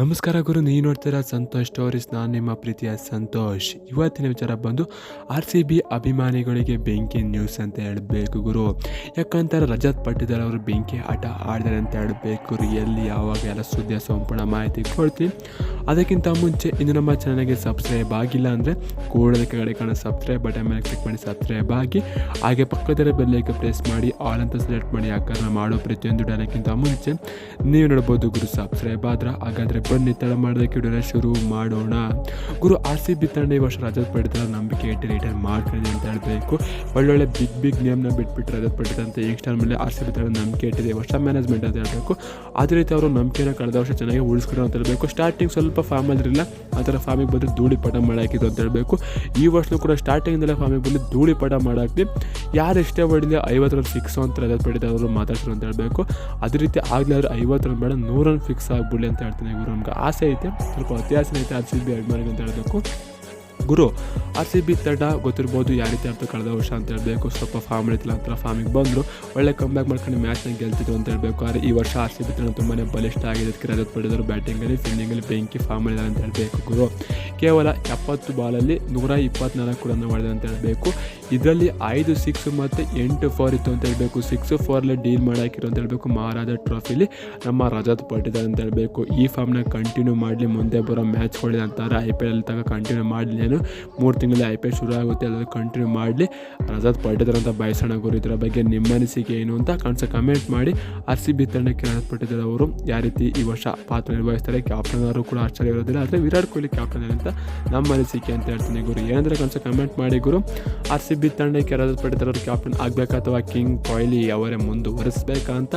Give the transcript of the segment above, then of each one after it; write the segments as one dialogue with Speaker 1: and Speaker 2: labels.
Speaker 1: ನಮಸ್ಕಾರ ಗುರು, ನೀವು ನೋಡ್ತೀರಾ ಸಂತೋಷ್ ಸ್ಟೋರೀಸ್ ನಾನು ನಿಮ್ಮ ಪ್ರೀತಿಯ ಸಂತೋಷ್. ಇವತ್ತಿನ ವಿಚಾರ ಬಂದು ಆರ್ ಸಿ ಬಿ ಅಭಿಮಾನಿಗಳಿಗೆ ಬೆಂಕಿ ನ್ಯೂಸ್ ಅಂತ ಹೇಳಬೇಕು ಗುರು. ಯಾಕಂತಾರೆ ರಜತ್ ಪಟ್ಟಿದಾರ್ ಅವರು ಬೆಂಕಿ ಆಟ ಆಡಿದಾರೆ ಅಂತ ಹೇಳಬೇಕು ಎಲ್ಲಿ ಯಾವಾಗ ಎಲ್ಲ ಸುದ್ದಿಯ ಸಂಪೂರ್ಣ ಮಾಹಿತಿ ಕೊಡ್ತೀನಿ. ಅದಕ್ಕಿಂತ ಮುಂಚೆ ಇನ್ನು ನಮ್ಮ ಚಾನಲ್ಗೆ ಸಬ್ಸ್ಕ್ರೈಬ್ ಆಗಿಲ್ಲ ಅಂದರೆ ಕೂಡಲೇ ಕೆಳಗಡೆ ಕಾಣೋ ಸಬ್ಸ್ಕ್ರೈಬ್ ಬಟನ್ ಮೇಲೆ ಕ್ಲಿಕ್ ಮಾಡಿ ಸಬ್ಸ್ಕ್ರೈಬ್ ಆಗಿ. ಹಾಗೆ ಪಕ್ಕದಲ್ಲೇ ಬೆಲ್ಲೈಕೆ ಪ್ರೆಸ್ ಮಾಡಿ ಆಲ್ ಅಂತ ಸೆಲೆಕ್ಟ್ ಮಾಡಿ ಯಾಕಂದ್ರೆ ಮಾಡೋ ಪ್ರತಿಯೊಂದು ಡಾಲಕ್ಕಿಂತ ಮುಂಚೆ ನೀವು ನೋಡ್ಬೋದು ಗುರು ಸಬ್ಸ್ಕ್ರೈಬ್ ಆದ್ರೆ ಹಾಗಾದರೆ ಬನ್ನಿ ತಡ ಮಾಡೋದಕ್ಕೆ ವಿಡಿಯೋನ ಶುರು ಮಾಡೋಣ. ಗುರು ಆರ್ ಸಿ ಬಿ ತಂಡ ಈ ವರ್ಷ ರಜತ್ ಪಡಿತರ ನಂಬಿಕೆ ಇಟ್ಟು ರಿಟರ್ನ್ ಮಾಡ್ಕೊಂಡಿದೆ ಅಂತ ಹೇಳಬೇಕು. ಒಳ್ಳೊಳ್ಳೆ ಬಿಗ್ ಬಿಗ್ ನೇಮ್ನ ಬಿಟ್ಬಿಟ್ಟು ರಜತ್ ಪಡಿತ ಅಂತ ಯಂಗ್ಸ್ಟರ್ ಮೇಲೆ ಆರ್ ಸಿ ಬಿ ತಂಡ ನಂಬಿಕೆ ಇಟ್ಟಿದೆ. ವರ್ಷ ಮ್ಯಾನೇಜ್ಮೆಂಟ್ ಅಂತ ಹೇಳಬೇಕು ಅದೇ ರೀತಿ ಅವರು ನಂಬಿಕೆನ ಕಳೆದ ವರ್ಷ ಚೆನ್ನಾಗಿ ಉಳಿಸ್ಕೊಡೋ ಅಂತ ಹೇಳಬೇಕು. ಸ್ಟಾರ್ಟಿಂಗ್ ಸ್ವಲ್ಪ ಫಾರ್ಮ್ ಅಲ್ಲಿರಲಿಲ್ಲ ಆ ಥರ ಫಾರ್ಮಿಗೆ ಬಂದರೆ ಧೂಳಿ ಪಟ ಮಾಡಾಕಿದ್ರು ಅಂತ ಹೇಳಬೇಕು. ಈ ವರ್ಷನೂ ಕೂಡ ಸ್ಟಾರ್ಟಿಂಗ್ದಲ್ಲೇ ಫಾರ್ಮಿಗೆ ಬಂದು ಧೂಳಿ ಪಟ ಮಾಡಾಕಿ ಯಾರು ಎಷ್ಟೇ ಹೊಡಿಲಿ ಐವತ್ತು ರನ್ ಫಿಕ್ಸ್ ಅಂತ ರಜತ್ ಪಡಿತ ಅವರು ಮಾತಾಡ್ತಾರೆ ಅಂತ ಹೇಳಬೇಕು. ಅದೇ ರೀತಿ ಆಗಲಿ ಅವ್ರು ಐವತ್ತು ರನ್ ಬೇಡ ನೂರು ರನ್ ಫಿಕ್ಸ್ ಆಗ್ಬಿಡಲಿ ಅಂತ ಹೇಳ್ತೀನಿ ಗುರು. ನಮ್ಗೆ ಆಸೆ ಐತೆ, ಸ್ವಲ್ಪ ಆಸೆ ಐತೆ ಆರ್ ಸಿ ಬಿ ಅಭಿಮಾನಿಗೆ ಅಂತ ಹೇಳಬೇಕು. ಗುರು ಆರ್ ಸಿ ಬಿ ತಡ ಗೊತ್ತಿರ್ಬೋದು ಯಾವ ರೀತಿ ಅಂತ ಕಳೆದ ವರ್ಷ ಅಂತ ಹೇಳಬೇಕು. ಸ್ವಲ್ಪ ಫಾರ್ಮ್ ಇರ್ತಿಲ್ಲ ಅಂತ ಫಾರ್ಮಿಗೆ ಬಂದರು. ಒಳ್ಳೆ ಕಮ್ಬ್ಯಾಕ್ ಮಾಡ್ಕೊಂಡು ಮ್ಯಾಚ್ನ ಗೆಲ್ತಿದ್ರು ಅಂತ ಹೇಳಬೇಕು. ಆದರೆ ಈ ವರ್ಷ ಆರ್ ಸಿ ಬಿ ತಂಡ ತುಂಬಾ ಬಲಿಷ್ಠ ಆಗಿದೆ. ಅದಕ್ಕೆ ಪಡೆದರು ಬ್ಯಾಟಿಂಗಲ್ಲಿ ಫೀಲ್ಡಿಂಗಲ್ಲಿ ಬೆಂಕಿ ಫಾರ್ಮ್ ಮಾಡಿದ್ದಾರೆ ಅಂತ ಹೇಳಬೇಕು ಗುರು. ಕೇವಲ ಎಪ್ಪತ್ತು ಬಾಲಲ್ಲಿ ನೂರ ಇಪ್ಪತ್ನಾಲ್ಕು ರನ್ ಹೊಡೆದಂತ ಅಂತ ಹೇಳಬೇಕು. ಇದರಲ್ಲಿ ಐದು ಸಿಕ್ಸ್ ಮತ್ತು ಎಂಟು ಫೋರ್ ಇತ್ತು ಅಂತ ಹೇಳಬೇಕು. ಸಿಕ್ಸ್ ಫೋರ್ಲೆ ಡೀಲ್ ಮಾಡಾಕಿರೋ ಅಂತ ಹೇಳಬೇಕು. ಮಹಾರಾಜ ಟ್ರೋಫಿಲಿ ನಮ್ಮ ರಜತ್ ಪಟ್ಟಿದ್ದಾರೆ ಅಂತ ಹೇಳಬೇಕು. ಈ ಫಾರ್ಮ್ನ ಕಂಟಿನ್ಯೂ ಮಾಡಲಿ, ಮುಂದೆ ಬರೋ ಮ್ಯಾಚ್ಗಳಿದೆ ಅಂತಾರೆ. ಐ ಪಿ ಎಲ್ ತನಕ ಕಂಟಿನ್ಯೂ ಮಾಡಲಿ. ಏನು? ಮೂರು ತಿಂಗಳಲ್ಲಿ ಐ ಪಿ ಎಲ್ ಶುರು ಆಗುತ್ತೆ. ಅದನ್ನು ಕಂಟಿನ್ಯೂ ಮಾಡಲಿ. ರಜತ್ ಪಟ್ಟಿದ್ದಾರೆ ಅಂತ ಬಯಸೋಣ ಗುರು. ಇದರ ಬಗ್ಗೆ ನಿಮ್ಮ ಅನಿಸಿಕೆ ಏನು ಅಂತ ಕಾಣಿಸ ಕಮೆಂಟ್ ಮಾಡಿ. ಆರ್ ಸಿ ಬಿ ತಂಡಕ್ಕೆ ರಜತ್ ಪಟ್ಟಿದ್ದಾರೆ ಅವರು ಯಾವ ರೀತಿ ಈ ವರ್ಷ ಪಾತ್ರ ನಿರ್ವಹಿಸ್ತಾರೆ? ಕ್ಯಾಪ್ಟನ್ ಅವರು ಕೂಡ ಆಶ್ಚರ್ಯ ಇರೋದಿಲ್ಲ. ಆದರೆ ವಿರಾಟ್ ಕೊಹ್ಲಿ ಕ್ಯಾಪ್ಟನ್ ಅಂತ ನಮ್ಮ ಅನಿಸಿಕೆ ಅಂತ ಹೇಳ್ತೀನಿ ಗುರು. ಏನಂದರೆ ಕಾಣಿಸ ಕಮೆಂಟ್ ಮಾಡಿ ಗುರು. ಆರ್ ಸಿ ತಂಡಕ್ಕೆ ಯಾರಾದರೂ ಅವರು ಕ್ಯಾಪ್ಟನ್ ಆಗಬೇಕಾ ಅಥವಾ ಕಿಂಗ್ ಕೊಹ್ಲಿ ಅವರೇ ಮುಂದುವರಿಸಬೇಕಾ ಅಂತ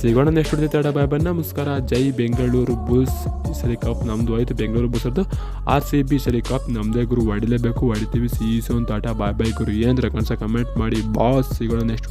Speaker 1: ಸಿಗೋಣ ನೆಕ್ಸ್ಟ್ ಹೊಡೆದ ತಡ ಬಾಯ್ ಬನ್ನ ನಮಸ್ಕಾರ ಜೈ ಬೆಂಗಳೂರು ಬುಲ್ಸ್. ಸರಿ ಕಪ್ ನಮ್ಮದು ಆಯಿತು. ಬೆಂಗಳೂರು ಬುಲ್ಸರ್ದು ಆರ್ ಸಿ ಬಿ ಸರಿ ಕಪ್ ನಮ್ಮದೇ ಗುರು ಹೊಡಿಲೇಬೇಕು ಹೊಡಿತೀವಿ ಸೀಸು ಅಂತ ಆಟ ಬಾಯ್ ಬಾಯ್ ಗುರು. ಏನಂದ್ರೆ ಕನ್ಸ ಕಮೆಂಟ್ ಮಾಡಿ. ಬಾಸ್ ಸಿಗೋಣ ನೆಕ್ಸ್ಟ್